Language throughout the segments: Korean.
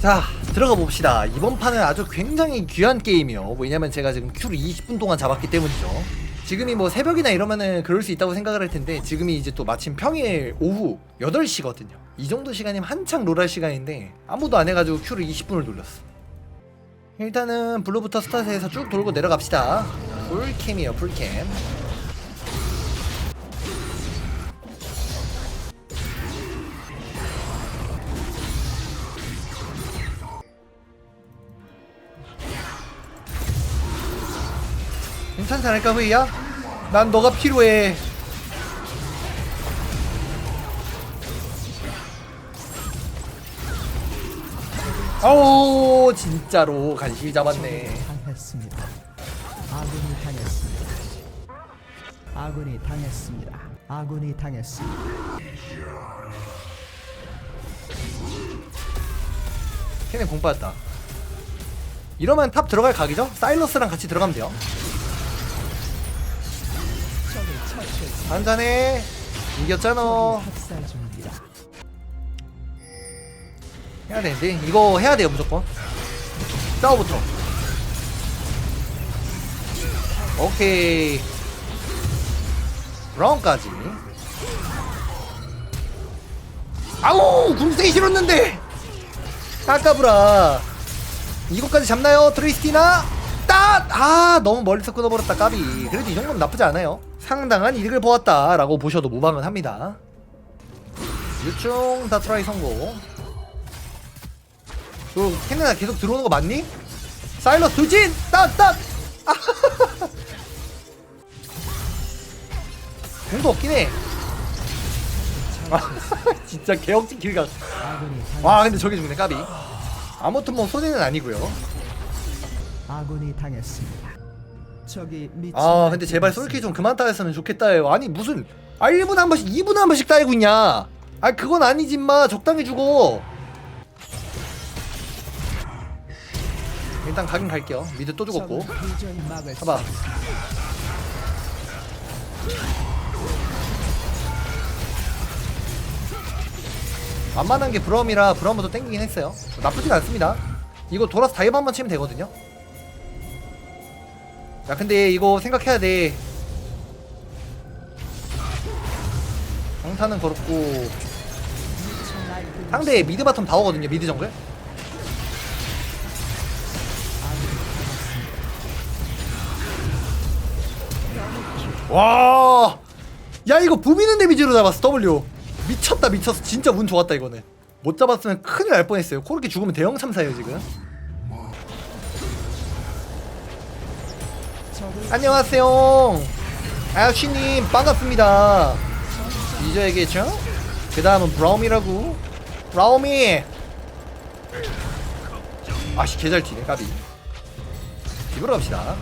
자 들어가 봅시다. 이번 판은 아주 굉장히 귀한 게임이요. 왜냐면 제가 지금 큐를 20분 동안 잡았기 때문이죠. 지금이 뭐 새벽이나 이러면은 그럴 수 있다고 생각을 할 텐데 지금이 이제 또 마침 평일 오후 8시거든요. 이 정도 시간이면 한창 롤할 시간인데 아무도 안 해가지고 큐를 20분을 돌렸어. 일단은 블루부터 스타트해서 쭉 돌고 내려갑시다. 풀캠이에요 풀캠 괜찮지 않을까 후이야? 난 너가 필요해 아우 진짜로 간신히 잡았네 당했습니다. 아군이 당했습니다. 아군이 당했습니다. 아군이 당했습니다. 걔네 공 빠졌다 이러면 탑 들어갈 각이죠? 사일러스랑 같이 들어가면 돼요 한잔해. 이겼잖아. 해야 되는데. 이거 해야 돼요 무조건. 싸워부터 오케이. 브라운까지. 아우 궁색이 싫었는데. 아까브라. 이거까지 잡나요 트리스티나? 따아 너무 멀리서 끊어버렸다 까비. 그래도 이 정도는 나쁘지 않아요 상당한 이득을 보았다 라고 보셔도 무방은 합니다 유충 다 트라이 성공 너 캐나다 계속 들어오는 거 맞니? 사일러스 돌진! 딱! 딱! 공도 없긴 해. 아, 진짜 개혁진 길가. 와, 근데 저게 죽네, 까비. 아무튼 뭐 손해는 아니고요. 아군이 당했습니다. 아, 근데 제발 솔키 좀 그만 따였으면 좋겠다요. 아니, 무슨. 아, 1분에 한 번씩, 2분에 한 번씩 따이고 있냐. 아, 그건 아니지, 마. 적당히 주고. 일단 가긴 갈게요. 미드 또 죽었고. 봐봐. 만만한 게 브럼이라 브럼부터 땡기긴 했어요. 나쁘진 않습니다. 이거 돌아서 다이브 한번 치면 되거든요. 야 근데 이거 생각해야 돼. 강타는 그렇고 상대 미드 바텀 다 오거든요. 미드 정글. 와, 야 이거 부비는 데미지로 잡았어 W. 미쳤다 미쳤어. 진짜 운 좋았다 이거는. 못 잡았으면 큰일 날 뻔했어요. 코르키 죽으면 대형 참사예요 지금. 안녕하세요. 아쉬님 반갑습니다. 잊어야겠죠? 그 다음은 브라움이라고. 브라움이. 아씨 개잘 튀네 까비. 집으로 갑시다.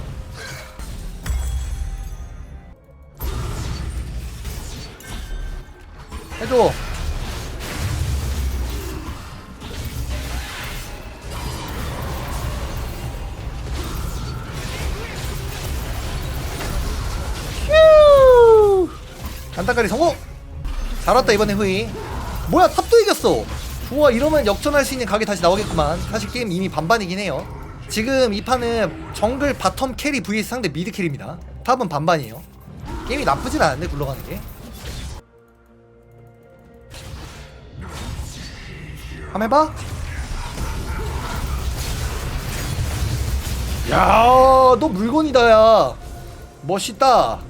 해줘. 간단까지 성공! 잘 왔다 이번에 후이 뭐야 탑도 이겼어 좋아 이러면 역전할 수 있는 각이 다시 나오겠구만 사실 게임 이미 반반이긴 해요 지금 이 판은 정글 바텀 캐리 vs 상대 미드 캐리입니다 탑은 반반이에요 게임이 나쁘진 않은데 굴러가는 게 한번 해봐 야너 물건이다 야 멋있다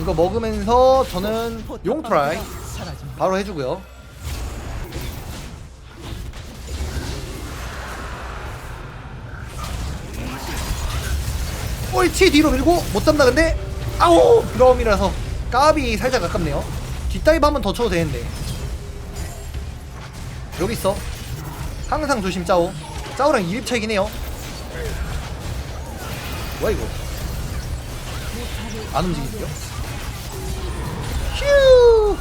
이거 먹으면서 저는 용 트라이 사라집니다. 바로 해주고요. 옳지 뒤로 밀고 못 잡나 근데? 아우! 브라움이라서 까비 살짝 아깝네요. 뒷다이브 한번 더 쳐도 되는데. 여기 있어. 항상 조심 짜오. 짜오랑 2립 차이긴 해요. 뭐야 이거? 안 움직이는데요? 휴!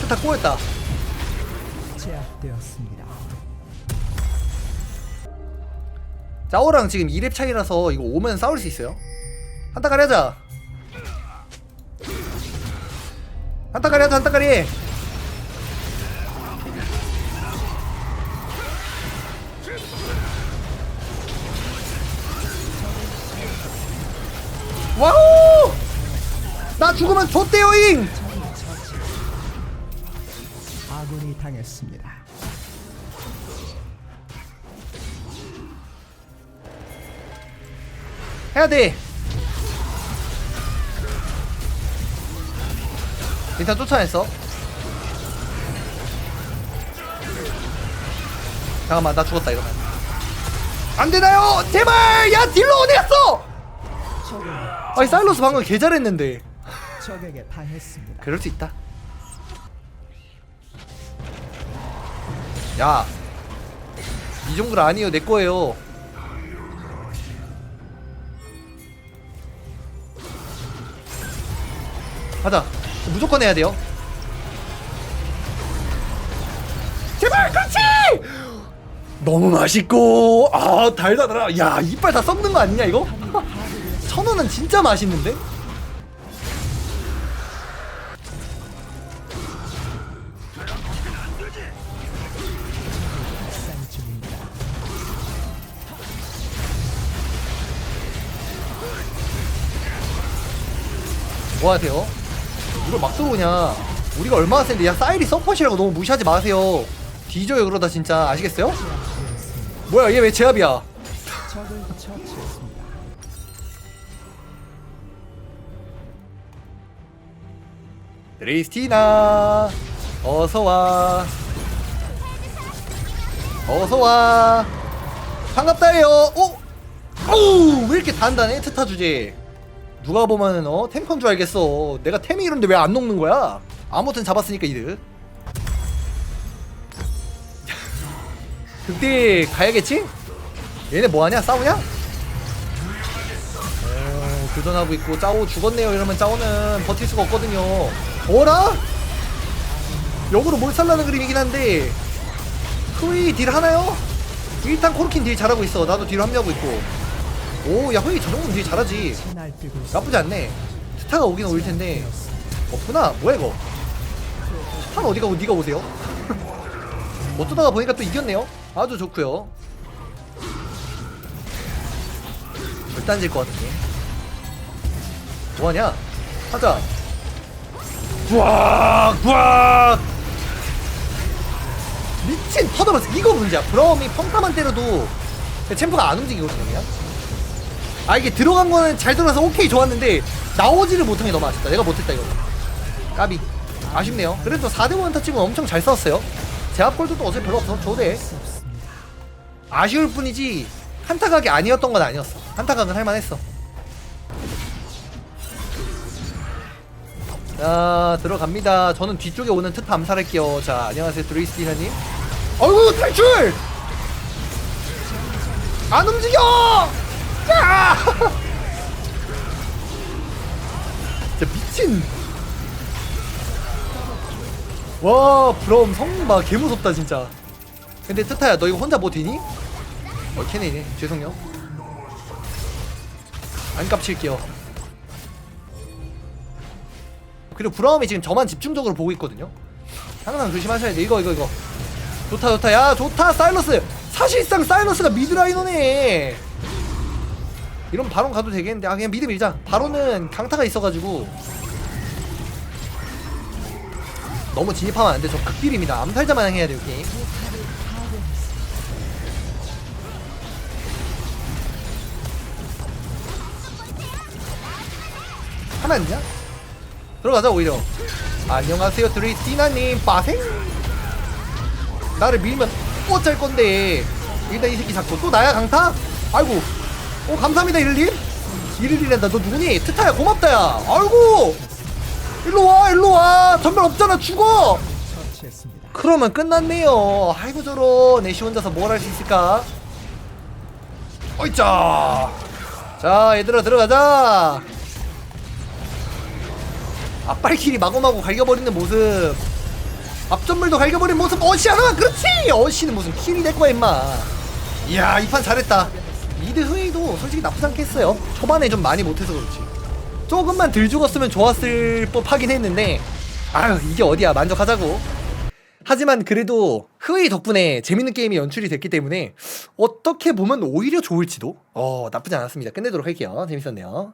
스타 꼬였다. 제압되었습니다. 짜오랑 지금 2렙 차이라서 이거 오면 싸울 수 있어요? 한타까리 하자. 한타까리 하자 한타까리 와우 나 죽으면 좆대요잉 아군이 당했습니다. 해야 돼. 일단 쫓아냈어. 잠깐만 나 죽었다 이러면. 안 되나요? 제발! 야 딜러 어디 갔어? 아니 사일러스 방금 개 잘했는데. 적에게 당했습니다. 그럴 수 있다. 야, 이 정도는 아니에요. 내 거예요. 가자. 무조건 해야 돼요. 제발, 그렇지! 너무 맛있고, 아 달달하다. 야, 이빨 다 썩는 거 아니냐 이거? 천 원은 진짜 맛있는데? 뭐 하세요? 이걸 막 들어오냐? 우리가 얼마나 센데 야 사이리 서폿이라고 너무 무시하지 마세요 뒤져요 그러다 진짜 아시겠어요? 뭐야 얘 왜 제압이야 드레이스티나 어서와. 어서와. 반갑다요. 어? 어우 왜 이렇게 단단해? 트타 주제. 누가 보면은 어 탱커인 줄 알겠어. 내가 템이 이런데 왜 안 녹는 거야? 아무튼 잡았으니까 이득 그때 가야겠지? 얘네 뭐하냐? 싸우냐? 어, 교전하고 있고 짜오 죽었네요. 이러면 짜오는 버틸 수가 없거든요 어라? 역으로 몰살라는 그림이긴 한데 흐이 딜 하나요? 일단 코르킨 딜 잘하고 있어. 나도 딜 합류하고 있고. 오야 흐이 저 정도면 딜 잘하지. 나쁘지 않네. 스타가 오긴 올 텐데. 없구나. 뭐야 이거? 스타는 어디 가고 니가 오세요? 어쩌다가 보니까 또 이겼네요. 아주 좋고요. 절단 질 것 같은데. 뭐하냐? 하자 구악 구악. 미친 퍼더버스 이거 문제야. 브라움이 펑타만 때려도 챔프가 안 움직이거든요. 그냥 아 이게 들어간 거는 잘 들어가서 오케이 좋았는데 나오지를 못한 게 너무 아쉽다. 내가 못했다 이거. 까비. 아쉽네요. 그래도 4대1 터치면 엄청 잘 싸웠어요. 제압골도 또 어차피 별로 없어 줘도 돼. 아쉬울 뿐이지 한타각이 아니었던 건 아니었어. 한타각은 할만했어 자 들어갑니다. 저는 뒤쪽에 오는 트타 암살할게요. 자 안녕하세요 드레이스티나님. 어이구 탈출! 안 움직여! 야! 진짜 미친. 와 브럼 성봐 개무섭다 진짜. 근데 트타야 너 이거 혼자 뭐 되니? 어 캐네네. 죄송해요. 안 깝칠게요 그리고 브라움이 지금 저만 집중적으로 보고 있거든요. 항상 조심하셔야 돼. 이거 이거 이거. 좋다 좋다. 야 좋다 사일러스. 사실상 사일러스가 미드라이너네. 이러면 바론 가도 되겠는데. 아 그냥 미드 밀자. 바론은 강타가 있어가지고. 너무 진입하면 안돼. 저 극딜입니다. 암살자 마냥 해야 돼요 게임. 안 되냐? 들어가자 오히려. 안녕하세요 드레이티나님. 빠생. 나를 밀면 어쩔 건데. 일단 이 새끼 잡고 또 나야 강타? 아이고. 오 감사합니다 일일 일일이란다. 너 누구니? 트타야 고맙다 야. 아이고. 일로 와 일로 와. 전멸 없잖아 죽어. 그러면 끝났네요. 아이고 저런. 애쉬 혼자서 뭘 할 수 있을까? 어이짜. 자 얘들아 들어가자 앞발길이 마구마구 갈겨버리는 모습. 앞전물도 갈겨버리는 모습. 어시 하나? 그렇지! 어시는 무슨 킬이 될 거야 임마. 이야 이 판 잘했다. 미드 흐이도 솔직히 나쁘지 않게 했어요. 초반에 좀 많이 못해서 그렇지. 조금만 덜 죽었으면 좋았을 법하긴 했는데 아유 이게 어디야. 만족하자고. 하지만 그래도 흐이 덕분에 재밌는 게임이 연출이 됐기 때문에 어떻게 보면 오히려 좋을지도? 어 나쁘지 않았습니다. 끝내도록 할게요. 재밌었네요